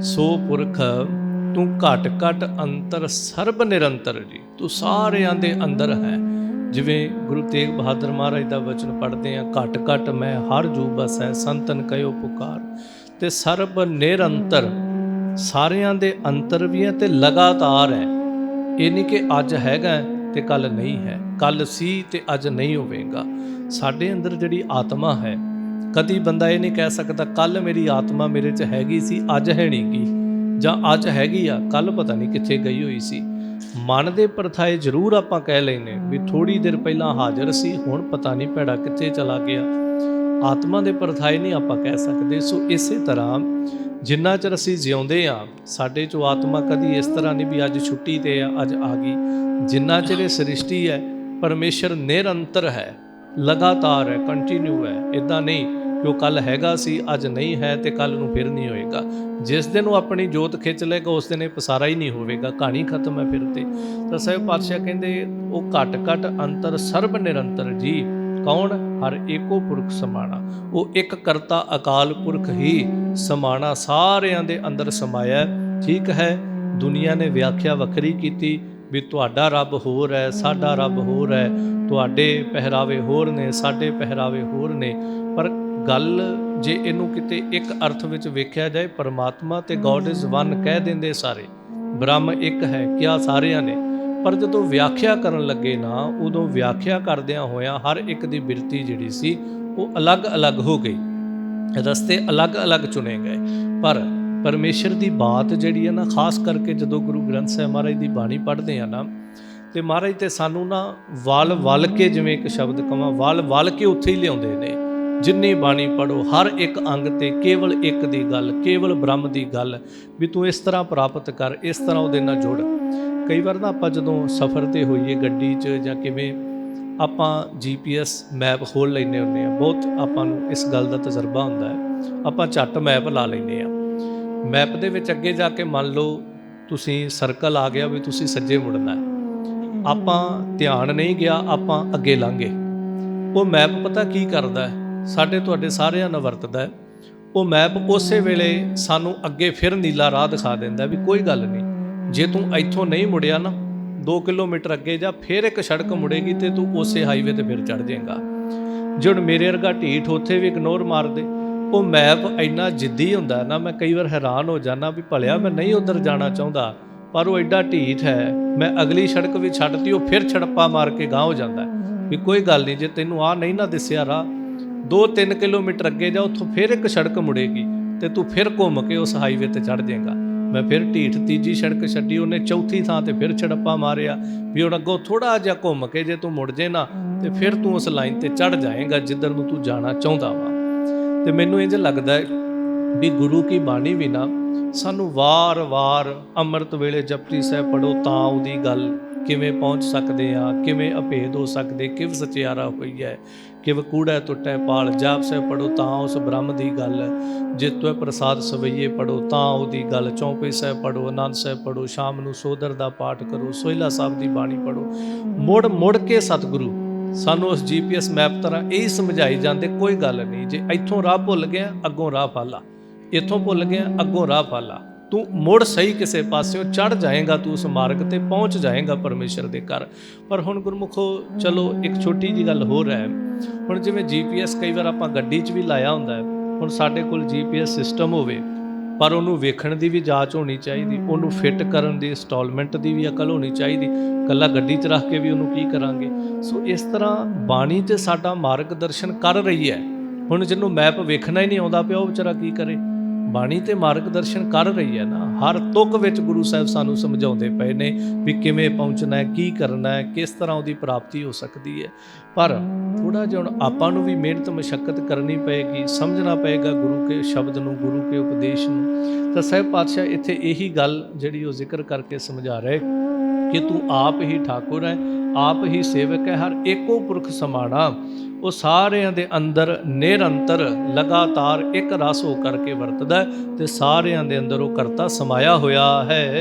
ਸੋ ਪੁਰਖ, ਤੂੰ ਘਟ ਘਟ ਅੰਤਰ ਸਰਬ ਨਿਰੰਤਰ ਜੀ। ਤੂੰ ਸਾਰਿਆਂ ਦੇ ਅੰਦਰ ਹੈ। ਜਿਵੇਂ ਗੁਰੂ ਤੇਗ ਬਹਾਦਰ ਮਹਾਰਾਜ ਦਾ ਵਚਨ ਪੜ੍ਹਦੇ ਆ ਘਟ ਘਟ ਮੈਂ ਹਰ ਜੂ ਬਸ ਹੈ ਸੰਤਨ ਕਯੋ ਪੁਕਾਰ। ਤੇ ਸਰਬ ਨਿਰੰਤਰ, ਸਾਰਿਆਂ ਦੇ ਅੰਤਰ ਵੀ ਹੈ ਤੇ ਲਗਾਤਾਰ ਹੈ। ਇਹ ਨਹੀਂ ਕਿ ਅੱਜ ਹੈਗਾ ਹੈ ਤੇ ਕੱਲ ਨਹੀਂ ਹੈ। ਕੱਲ ਸੀ ਤੇ ਅੱਜ ਨਹੀਂ ਹੋਵੇਗਾ। ਸਾਡੇ ਅੰਦਰ ਜਿਹੜੀ ਆਤਮਾ ਹੈ ਕਦੀ ਬੰਦਾ ਇਹ ਨਹੀਂ ਕਹਿ ਸਕਦਾ ਕੱਲ ਮੇਰੀ ਆਤਮਾ ਮੇਰੇ 'ਚ ਹੈਗੀ ਸੀ, ਅੱਜ ਹੈ ਨਹੀਂ ਕੀ ਜਾਂ ਅੱਜ ਹੈਗੀ ਆ ਕੱਲ ਪਤਾ ਨਹੀਂ ਕਿੱਥੇ ਗਈ ਹੋਈ ਸੀ। ਮਨ ਦੇ ਪਰਥਾਏ ਜ਼ਰੂਰ ਆਪਾਂ ਕਹਿ ਲੈਨੇ ਵੀ ਥੋੜੀ ਦੇਰ ਪਹਿਲਾਂ ਹਾਜ਼ਰ ਸੀ, ਹੁਣ ਪਤਾ ਨਹੀਂ ਭੈੜਾ ਕਿੱਥੇ ਚਲਾ ਗਿਆ। ਆਤਮਾ ਦੇ ਪਰਥਾਏ ਨਹੀਂ ਆਪਾਂ ਕਹਿ ਸਕਦੇ। ਸੋ ਇਸੇ ਤਰ੍ਹਾਂ ਜਿੰਨਾ ਚਿਰ ਅਸੀਂ ਜਿਉਂਦੇ ਆ ਸਾਡੇ ਚੋਂ ਆਤਮਾ ਕਦੀ ਇਸ ਤਰ੍ਹਾਂ ਨਹੀਂ ਵੀ ਅੱਜ ਛੁੱਟੀ ਤੇ ਆ, ਅੱਜ ਆ ਗਈ। ਜਿੰਨਾ ਚਿਰ ਇਹ ਸ੍ਰਿਸ਼ਟੀ ਹੈ, ਪਰਮੇਸ਼ਰ ਨਿਰੰਤਰ ਹੈ, ਲਗਾਤਾਰ ਹੈ ਕੰਟੀਨਿਊ ਹੈ ਇਦਾਂ ਨਹੀਂ। ਕਿ ਉਹ ਕੱਲ ਹੈਗਾ ਸੀ, ਅੱਜ ਨਹੀਂ ਹੈ ਤੇ ਕੱਲ ਨੂੰ ਫਿਰ ਨਹੀਂ ਹੋਏਗਾ। ਜਿਸ ਦਿਨ ਉਹ ਆਪਣੀ ਜੋਤ ਖਿੱਚ ਲਏਗਾ, ਉਸ ਦਿਨ ਇਹ ਪਸਾਰਾ ਹੀ ਨਹੀਂ ਹੋਵੇਗਾ। ਕਹਾਣੀ ਖਤਮ ਹੈ ਫਿਰ ਤੇ। ਤਾਂ ਸਾਹਿਬ ਪਾਤਸ਼ਾਹ ਕਹਿੰਦੇ, ਉਹ ਘਟ ਘਟ ਅੰਤਰ ਸਰਬ ਨਿਰੰਤਰ ਜੀ, ਕੌਣ? ਹਰ ਏਕੋ ਪੁਰਖ ਸਮਾਣਾ। ਉਹ ਇੱਕ ਕਰਤਾ ਅਕਾਲ ਪੁਰਖ ਹੀ, ਸਮਾਣਾ ਸਾਰਿਆਂ ਦੇ ਅੰਦਰ ਸਮਾਇਆ ਠੀਕ ਹੈ, ਦੁਨੀਆ ਨੇ ਵਿਆਖਿਆ ਵੱਖਰੀ ਕੀਤੀ ਵੀ ਤੁਹਾਡਾ ਰੱਬ ਹੋਰ ਹੈ, ਸਾਡਾ ਰੱਬ ਹੋਰ ਹੈ, ਤੁਹਾਡੇ ਪਹਿਰਾਵੇ ਹੋਰ ਨੇ, ਸਾਡੇ ਪਹਿਰਾਵੇ ਹੋਰ ਨੇ। ਪਰ ਗੱਲ ਜੇ ਇਹਨੂੰ ਕਿਤੇ ਇੱਕ ਅਰਥ ਵਿੱਚ ਵੇਖਿਆ ਜਾਏ, ਪਰਮਾਤਮਾ ਤੇ ਗੋਡ ਇਜ਼ ਵਨ ਕਹਿ ਦਿੰਦੇ ਸਾਰੇ, ਬ੍ਰਹਮ ਇੱਕ ਹੈ, ਕਿਆ ਸਾਰਿਆਂ ਨੇ। ਪਰ ਜਦੋਂ ਵਿਆਖਿਆ ਕਰਨ ਲੱਗੇ ਨਾ, ਉਦੋਂ ਵਿਆਖਿਆ ਕਰਦਿਆਂ ਹੋਇਆਂ ਹਰ ਇੱਕ ਦੀ ਬਿਰਤੀ ਜਿਹੜੀ ਸੀ, ਉਹ ਅਲੱਗ-ਅਲੱਗ ਹੋ ਗਈ। ਰਸਤੇ ਅਲੱਗ-ਅਲੱਗ ਚੁਣੇ ਗਏ। ਪਰ ਪਰਮੇਸ਼ਰ ਦੀ ਬਾਤ ਜਿਹੜੀ ਹੈ ਨਾ, ਖਾਸ ਕਰਕੇ ਜਦੋਂ ਗੁਰੂ ਗ੍ਰੰਥ ਸਾਹਿਬ ਮਹਾਰਾਜ ਦੀ ਬਾਣੀ ਪੜ੍ਹਦੇ ਆ ਨਾ, ਤੇ ਮਹਾਰਾਜ ਤੇ ਸਾਨੂੰ ਨਾ ਵਾਲ ਵਲ ਕੇ ਜਿਵੇਂ ਇੱਕ ਸ਼ਬਦ ਕਵਾਂ ਵਾਲ ਵਲ ਕੇ ਉੱਥੇ ਹੀ ਲਿਆਉਂਦੇ ਨੇ। ਜਿੰਨੀ ਬਾਣੀ ਪੜੋ ਹਰ ਇੱਕ ਅੰਗ ਤੇ ਕੇਵਲ ਇੱਕ ਦੀ ਗੱਲ, ਕੇਵਲ ਬ੍ਰਹਮ ਦੀ ਗੱਲ, ਵੀ ਤੂੰ ਇਸ ਤਰ੍ਹਾਂ ਪ੍ਰਾਪਤ ਕਰ, ਇਸ ਤਰ੍ਹਾਂ ਉਹਦੇ ਨਾਲ ਜੁੜ। ਕਈ ਵਾਰ ਨਾ ਆਪਾਂ ਜਦੋਂ ਸਫ਼ਰ ਤੇ ਹੋਈਏ ਗੱਡੀ 'ਚ ਜਾਂ ਕਿਵੇਂ ਆਪਾਂ ਜੀਪੀਐਸ ਮੈਪ ਖੋਲ ਲੈਨੇ ਹੁੰਦੇ ਆ ਬਹੁਤ ਆਪਾਂ ਨੂੰ ਇਸ ਗੱਲ ਦਾ ਤਜਰਬਾ ਹੁੰਦਾ ਹੈ। ਆਪਾਂ ਝੱਟ ਮੈਪ ਲਾ ਲੈਨੇ ਆ ਮੈਪ ਦੇ ਵਿੱਚ ਅੱਗੇ ਜਾ ਕੇ ਮੰਨ ਲਓ ਤੁਸੀਂ ਸਰਕਲ ਆ ਗਿਆ ਵੀ ਤੁਸੀਂ ਸੱਜੇ ਮੁੜਨਾ ਹੈ। ਆਪਾਂ ਧਿਆਨ ਨਹੀਂ ਗਿਆ, ਆਪਾਂ ਅੱਗੇ ਲੰਘੇ ਉਹ ਮੈਪ ਪਤਾ ਕੀ ਕਰਦਾ ਹੈ? ਸਾਡੇ ਤੁਹਾਡੇ ਸਾਰਿਆਂ ਨਾਲ ਵਰਤਦਾ ਹੈ। ਉਹ ਮੈਪ ਉਸੇ ਵੇਲੇ ਸਾਨੂੰ ਅੱਗੇ ਫਿਰ ਨੀਲਾ ਰਾਹ ਦਿਖਾ ਦਿੰਦਾ ਵੀ ਕੋਈ ਗੱਲ ਨਹੀਂ। ਜੇ ਤੂੰ ਇੱਥੋਂ ਨਹੀਂ ਮੁੜਿਆ ਨਾ 2 ਕਿਲੋਮੀਟਰ ਅੱਗੇ ਜਾ, ਫਿਰ ਇੱਕ ਸੜਕ ਮੁੜੇਗੀ ਤੇ ਤੂੰ ਉਸੇ ਹਾਈਵੇ ਤੇ ਫਿਰ ਚੜ ਜਾਏਗਾ। ਜਦ ਮੇਰੇ ਵਰਗਾ ਢੀਠ ਉੱਥੇ ਵੀ ਇਗਨੋਰ ਮਾਰਦੇ, ਉਹ ਮੈਪ ਇੰਨਾ ਜਿੱਦੀ ਹੁੰਦਾ ਨਾ, ਮੈਂ ਕਈ ਵਾਰ ਹੈਰਾਨ ਹੋ ਜਾਂਦਾ ਵੀ ਭਲਿਆ ਮੈਂ ਨਹੀਂ ਉਧਰ ਜਾਣਾ ਚਾਹੁੰਦਾ, ਪਰ ਉਹ ਐਡਾ ਢੀਠ ਹੈ। ਮੈਂ ਅਗਲੀ ਸੜਕ ਵੀ ਛੱਡਤੀ, ਉਹ ਫਿਰ ਛੜਪਾ ਮਾਰ ਕੇ ਗਾਂਹ ਹੋ ਜਾਂਦਾ। ਵੀ ਕੋਈ ਗੱਲ ਨਹੀਂ, ਜੇ ਤੈਨੂੰ ਆ ਨਹੀਂ ਨਾ ਦਿਸਿਆ ਰਾਹ 2-3 ਕਿਲੋਮੀਟਰ ਅੱਗੇ ਜਾ, ਉੱਥੋਂ ਫਿਰ ਇੱਕ ਸੜਕ ਮੁੜੇਗੀ ਤੇ ਤੂੰ ਫਿਰ ਘੁੰਮ ਕੇ ਉਸ ਹਾਈਵੇ ਤੇ ਚੜ ਜਾਏਗਾ। ਮੈਂ ਫਿਰ ਢੀਠ ਤੀਜੀ ਸੜਕ ਛੱਡੀ, ਉਹਨੇ ਚੌਥੀ ਥਾਂ ਤੇ ਫਿਰ ਛੜੱਪਾ ਮਾਰਿਆ ਵੀ ਹੁਣ ਅੱਗੋਂ ਥੋੜਾ ਜਿਹਾ ਘੁੰਮ ਕੇ ਜੇ ਤੂੰ ਮੁੜ ਜੇ ਨਾ, ਤੇ ਫਿਰ ਤੂੰ ਉਸ ਲਾਈਨ ਤੇ ਚੜ ਜਾਏਗਾ ਜਿੱਧਰ ਨੂੰ ਤੂੰ ਜਾਣਾ ਚਾਹੁੰਦਾ ਵਾ। ਤੇ ਮੈਨੂੰ ਇੰਜ ਲੱਗਦਾ ਹੈ ਵੀ ਗੁਰੂ ਕੀ ਬਾਣੀ ਵੀ ਨਾ ਸਾਨੂੰ ਵਾਰ-ਵਾਰ ਅੰਮ੍ਰਿਤ ਵੇਲੇ ਜਪਜੀ ਸਾਹਿਬ ਪੜੋ ਤਾਂ ਉਹਦੀ ਗੱਲ ਕਿਵੇਂ ਪਹੁੰਚ ਸਕਦੇ ਆ ਕਿਵੇਂ ਅਭੇਦ ਹੋ ਸਕਦੇ, ਕਿਵ ਸਚਿਆਰਾ ਹੋਈ ਹੈ ਕਿ ਵਕੂੜਾ ਟੁੱਟੈ ਪਾਲ, ਜਾਪ ਸਾਹਿਬ ਪੜੋ ਤਾਂ ਉਸ ਬ੍ਰਹਮ ਦੀ ਗੱਲ। ਜਿਤਵੇ ਪ੍ਰਸਾਦ ਸਵਈਏ ਪੜੋ ਤਾਂ ਉਹਦੀ ਗੱਲ, ਚੌਪੇ ਸਾਹਿਬ ਪੜੋ, ਆਨੰਦ ਸਾਹਿਬ ਪੜੋ, ਸ਼ਾਮ ਨੂੰ ਸੋਦਰ ਦਾ ਪਾਠ ਕਰੋ, ਸੋਹਿਲਾ ਸਾਹਿਬ ਦੀ ਬਾਣੀ ਪੜੋ। ਮੁੜ ਮੁੜ ਕੇ ਸਤਿਗੁਰੂ, ਸਾਨੂੰ ਉਸ ਜੀਪੀਐਸ ਮੈਪ ਤਰ੍ਹਾਂ ਇਹ ਸਮਝਾਈ ਜਾਂਦੇ, ਕੋਈ ਗੱਲ ਨਹੀਂ, ਜੇ ਇੱਥੋਂ ਰਾਹ ਭੁੱਲ ਗਿਆ, ਅੱਗੋਂ ਰਾਹ ਫਾਲਾ। ਇੱਥੋਂ ਭੁੱਲ ਗਿਆ, ਅੱਗੋਂ ਰਾਹ ਫਾਲਾ। ਤੂੰ ਮੁੜ ਸਹੀ ਕਿਸੇ ਪਾਸਿਓਂ ਚੜ ਜਾਏਗਾ, ਤੂੰ ਉਸ ਮਾਰਗ ਤੇ ਪਹੁੰਚ ਜਾਏਗਾ ਪਰਮੇਸ਼ਰ ਦੇ ਘਰ। ਪਰ ਹੁਣ ਗੁਰਮੁਖੋ, ਚਲੋ ਇੱਕ ਛੋਟੀ ਜੀ ਗੱਲ ਹੋਰ ਹੈ। ਹੁਣ ਜਿਵੇਂ ਜੀਪੀਐਸ ਕਈ ਵਾਰ ਆਪਾਂ ਗੱਡੀ 'ਚ ਵੀ ਲਾਇਆ ਹੁੰਦਾ ਹੈ, ਹੁਣ ਸਾਡੇ ਕੋਲ ਜੀਪੀਐਸ ਸਿਸਟਮ ਹੋਵੇ, ਪਰ ਉਹਨੂੰ ਵੇਖਣ ਦੀ ਵੀ ਜਾਂਚ ਹੋਣੀ ਚਾਹੀਦੀ, ਉਹਨੂੰ ਫਿੱਟ ਕਰਨ ਦੀ ਇੰਸਟਾਲਮੈਂਟ ਦੀ ਵੀ ਅਕਲ ਹੋਣੀ ਚਾਹੀਦੀ ਕੱਲਾ ਗੱਡੀ 'ਚ ਰੱਖ ਕੇ ਵੀ ਉਹਨੂੰ ਕੀ ਕਰਾਂਗੇ? ਸੋ ਇਸ ਤਰ੍ਹਾਂ ਬਾਣੀ ਤੇ ਸਾਡਾ ਮਾਰਗਦਰਸ਼ਨ ਕਰ ਰਹੀ ਹੈ। ਹੁਣ ਜਿਹਨੂੰ ਮੈਪ ਵੇਖਣਾ ਹੀ ਨਹੀਂ ਆਉਂਦਾ ਪਿਆ, ਉਹ ਵਿਚਾਰਾ ਕੀ ਕਰੇ? ਬਾਣੀ ਤੇ ਮਾਰਗਦਰਸ਼ਨ ਕਰ ਰਹੀ ਹੈ ਨਾ, ਹਰ ਤੁਕ ਵਿੱਚ ਗੁਰੂ ਸਾਹਿਬ ਸਾਨੂੰ ਸਮਝਾਉਂਦੇ ਪਏ ਨੇ ਵੀ ਕਿਵੇਂ ਪਹੁੰਚਣਾ ਹੈ, ਕੀ ਕਰਨਾ ਹੈ, ਕਿਸ ਤਰ੍ਹਾਂ ਉਹਦੀ ਪ੍ਰਾਪਤੀ ਹੋ ਸਕਦੀ ਹੈ। ਪਰ ਥੋੜਾ ਜਿਹਾ ਹੁਣ ਆਪਾਂ ਨੂੰ ਵੀ ਮਿਹਨਤ ਮਸ਼ੱਕਤ ਕਰਨੀ ਪਏਗੀ, ਸਮਝਣਾ ਪਏਗਾ ਗੁਰੂ ਕੇ ਸ਼ਬਦ ਨੂੰ, ਗੁਰੂ ਕੇ ਉਪਦੇਸ਼ ਨੂੰ। ਤਾਂ ਸਾਹਿਬ ਪਾਤਸ਼ਾਹ ਇੱਥੇ ਇਹੀ ਗੱਲ ਜਿਹੜੀ ਉਹ ਜ਼ਿਕਰ ਕਰਕੇ ਸਮਝਾ ਰਹੇ ਕਿ ਤੂੰ ਆਪ ਹੀ ਠਾਕੁਰ ਹੈ, ਆਪ ਹੀ ਸੇਵਕ ਹੈ, ਹਰ ਏਕੋ ਪੁਰਖ ਸਮਾਣਾ। ਉਹ ਸਾਰਿਆਂ ਦੇ ਅੰਦਰ ਨਿਰੰਤਰ ਲਗਾਤਾਰ ਇੱਕ ਰਸ ਹੋ ਕਰਕੇ ਵਰਤਦਾ ਹੈ ਤੇ ਸਾਰਿਆਂ ਦੇ ਅੰਦਰ ਉਹ ਕਰਤਾ ਸਮਾਇਆ ਹੋਇਆ ਹੈ।